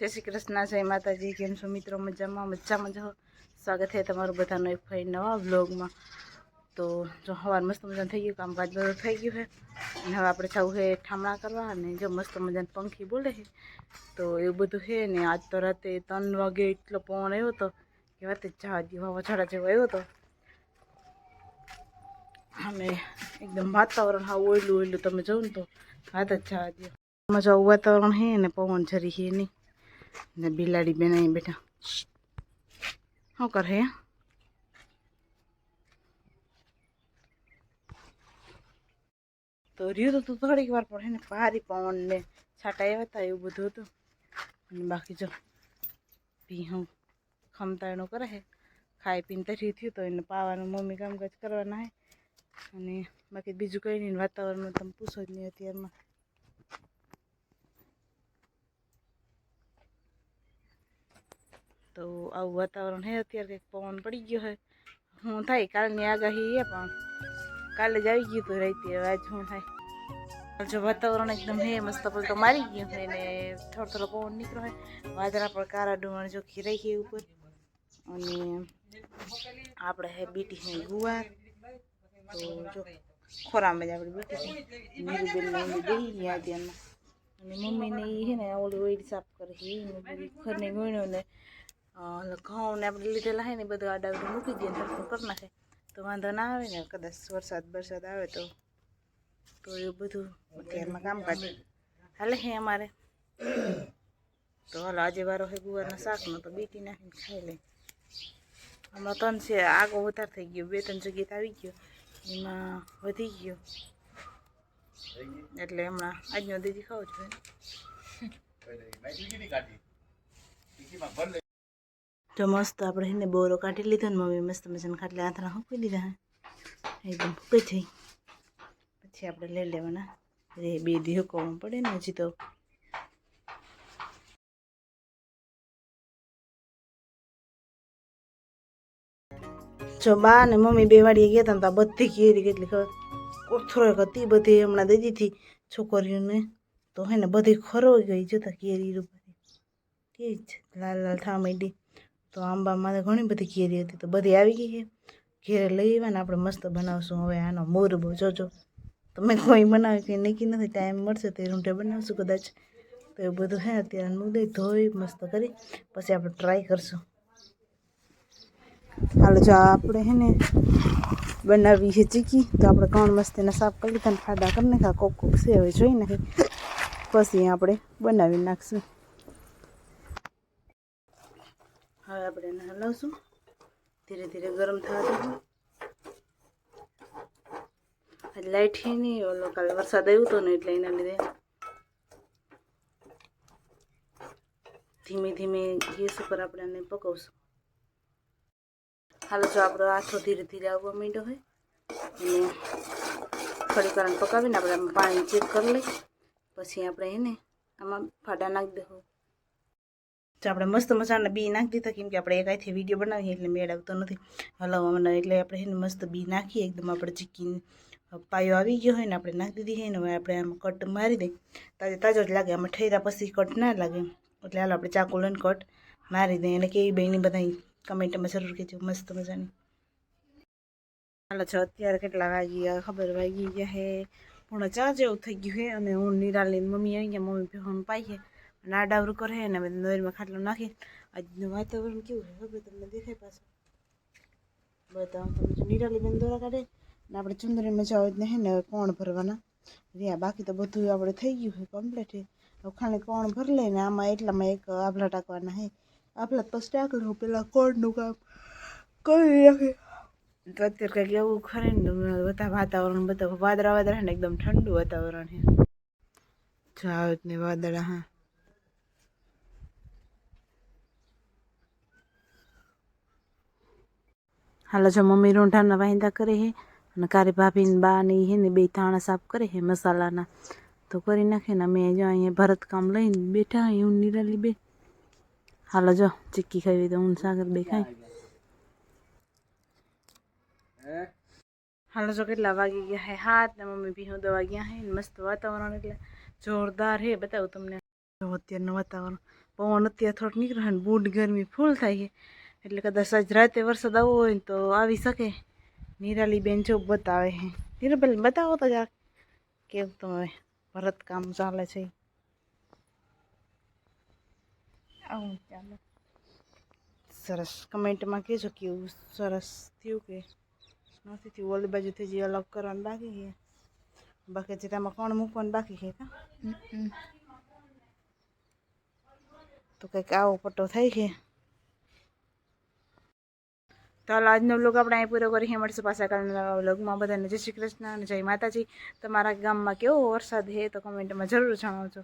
જય શ્રી કૃષ્ણ, જય માતાજી, કેમ છો મિત્રો? મજામાં મજામાં જો સ્વાગત છે તમારું બધાનો એક ફરી નવા વ્લોગમાં. તો જો સવાર મસ્ત મજાનું થઈ ગયું, કામકાજ બધું થઈ ગયું છે. અને હવે આપણે જવું છે ઠામણા કરવા અને જો મસ્ત મજાનું પંખી બોલે છે. તો એવું બધું છે ને, આજ તો રાતે ત્રણ વાગે એટલો પવન આવ્યો હતો કે વાત જ જવા દો વાવાઝોડા જેવો આવ્યો હતો. અને એકદમ વાતાવરણ હા ઓયલું ઓયલું, તમે જોઉં ને તો. વાત જ જવા. દો મજા વાતાવરણ છે ને, પવન જરી છે નહીં. બિલાડી બેન અહીં બેઠા. શું કરે હે? તો રહ્યું તો થોડીક વાર પડે હે ને ભારી પવન ને છાટા આવ્યા હતા, એવું બધું હતું. અને બાકી જો ભીહું ખમતાયણું કરે છે ખાઈ પીને તરી થયું તો એને પાવાનું મમ્મી કામકાજ કરવાના હે. અને બાકી બીજું કંઈ નહીં, વાતાવરણમાં તમે પૂછો જ નહીં અત્યારમાં. તો આવું વાતાવરણ હે અત્યારે કંઈક પવન પડી ગયો છે હું થાય કાલની આગાહી એ પણ કાલે જ આવી ગયું હતું રાતે હવે આજ શું થાય જો વાતાવરણ એકદમ હે મસ્ત પલટો મારી ગયો છે ને થોડો થોડો પવન નીકળ્યો હોય વાદળા પણ કારા ડુંગણ જો ખીરાઈ છે ઉપર અને આપણે હે બીટી છે ગુવાર તો જો ખોરામાં જ આપણે બીટી છે નીરુબેન ને એની બેહી ગયા ત્યાંમાં અને મમ્મીને એ છે ને ઓલી ઓઈલ સાફ કરે છે એને બધી ઘરની ગણ્યો ને અ, ઘઉં ને આપણે લીધેલા હોય ને એ બધું આડાવડું મૂકી દઈએ સરખું કરી નાખે. તો વાંધો ના આવે ને, કદાચ વરસાદ વરસાદ આવે તો તો એવું બધું અત્યારમાં કામકાજ હાલે હે અમારે. તો હાલો, આજે વારો છે ગુવારના શાકનો તો બીટી નાખીને ખાઈ લે. હમણાં ત્રણ છે, આગો વધારે થઈ ગયો, બે ત્રણ જગ્યાએ આવી ગયો, એમાં વધી ગયો. એટલે હમણાં આજનો દીદી ખાવ છું જો મસ્ત આપણે એને બોરો કાઢી લીધો ને મમ્મી મસ્ત મજાને ખાટલે આંતરા મૂકી દીધા એકદમ ફૂકી થઈ. પછી આપણે લઈ લેવાના. રે બે દી હુકવવું પડે ને હજી તો. જો બા ને મમ્મી બે વાડીએ ગયા હતા બધી કેરી કેટલી ખબર. કોથરો હતી બધી હમણાં દીધી છોકરીઓને. તો હે ને બધી ખરો ગઈ જોતા કેરી રૂપારી કેવી છે લાલ લાલ થવા માંડી. તો આંબામાં તો ઘણી બધી કેરી હતી, તો બધી આવી ગઈ છે. ઘેરે લઈ આવ્યા ને આપણે મસ્ત બનાવશું. હવે આનો મોરબો, જોજો. તમે કોઈ બનાવે કે નક્કી નથી, ટાઈમ મળશે તે રૂંઢે બનાવશું કદાચ. તો એ બધું હે, અત્યારે મુદે ધોઈ, મસ્ત કરી, પછી આપણે ટ્રાય કરશું. હાલો, જો આપણે હે ને બનાવી છે ચીકી, તો આપણે કણ મસ્તીને સાફ કરી લીધા ને ખાડા કરી નાખ્યા. કોક કોક છે, હવે જોઈ નાખી. પછી આપણે બનાવી નાખશું. હવે આપણે એને હલાવશું ધીરે ધીરે ગરમ થવા દઉં આજ લાઈટ છે નહીં ઓલો કાલે વરસાદ આવ્યો હતો ને એટલે એના લીધે ધીમે ધીમે ગેસ ઉપર આપણે એને પકવશું. હાલો, જો આપણો આથો ધીરે ધીરે આવવા માંડ્યો હોય અને થોડીક વાર પકાવીને આપણે પાણી ચેક કરી લઈ પછી આપણે એને આમાં ફાડા નાખી દઈશું તો આપણે મસ્ત મજાના બી નાખી દીધા, કેમ કે આપણે એકાઈથી વીડિયો બનાવીએ એટલે મેળ આવતો નથી હલાવવામાં એટલે આપણે એને મસ્ત બી નાખીએ, એકદમ આપણે ચીકીને પાયો આવી ગયો હોય ને, આપણે નાખી દીધી હોય ને, હવે આપણે આમાં કટ મારી દઈએ. તાજો તાજો જ લાગે, આમાં ઠેરા પછી કટ ના લાગે. એટલે હાલો આપણે ચાકુ લઈને કટ મારી દઈએ. અને કેવી બહેની બધા કમેન્ટમાં જરૂર કહેજો, મસ્ત મજાની. હાલો છો અત્યારે કેટલા વાગી ગયા ખબર વાગી ગયા હે. પૂર્ણ ચા જેવું થઈ ગયું છે અને હું નિરાલીની મમ્મી આવી ગયા મમ્મી પહેવાનું પાઈ અને આડાવરું કરે ને બધા નોરમાં ખાટલો નાખી આજનું વાતાવરણ કેવું છે? ખબર તમને દેખાય પાછું. બધા તમે જો નિરાલી બેન દોરા કાઢે ને આપણે ચુંદરીમાં જાવ એટલે હે ને કોણ ભરવાના? રહ્યા બાકી તો બધું આપણે થઈ ગયું છે કમ્પ્લીટ હવે ખાલી કોણ ભરી લે ને આમાં એટલામાં એક આભલા ટાંકવાના હે. આભલા પછી ટાંકલું પેલા કોણનું કામ કરી નાખે. તો અત્યારે કંઈક એવું ખરે ને, બધા વાતાવરણ, બધા વાદળા વાદળા ને, એકદમ ઠંડુ વાતાવરણ છે જાવ ને વાદળા, હા. હાલો જો મમ્મી રોંઢાના વાંદા કરે હે અને કારે ભાભીને બા હે ને બે ધાણા સાફ કરે હે મસાલાના. તો કરી નાખે ને અમે જો અહીંયા ભરત લઈને બેઠા હું નિરાલી બે. હાલો જો, ચીક્કી ખાવી તો હું સાગર બે ખાઈ હાલો જો કેટલા વાગી ગયા હે, હાથ ને મમ્મી ભીહું દવા ગયા હે મસ્ત વાતાવરણ એટલે જોરદાર હે. બતાવું તમને. અત્યારનું વાતાવરણ, પવન અત્યારે થોડોક નીકળે ને, બૂટ ગરમી ફૂલ થાય છે. એટલે કદાચ આજ રાતે વરસાદ આવવો હોય ને તો આવી શકે. નિરાલી બેન જો બતાવે છે નિરાબેન બતાવો તો જરાક. કેવું તમે ભરત કામ ચાલે છે. આવું ચાલે. સરસ કમેન્ટમાં કહેજો કેવું સરસ થયું કે નથી થયું. ઓલી બાજુથી જે અલગ કરવાનું બાકી છે. બાકી જે તેમાં કોણ મૂકવાનું બાકી છે કા તો કંઈક આવો પટ્ટો થાય છે. તો આજનો બ્લોગ આપણે અહીં પૂરો કરીએ મળશું પાછા કાલના બ્લોગમાં બધાને જય શ્રી કૃષ્ણ અને જય માતાજી. તમારા ગામમાં કેવો વરસાદ છે તો કમેન્ટમાં જરૂર જણાવજો.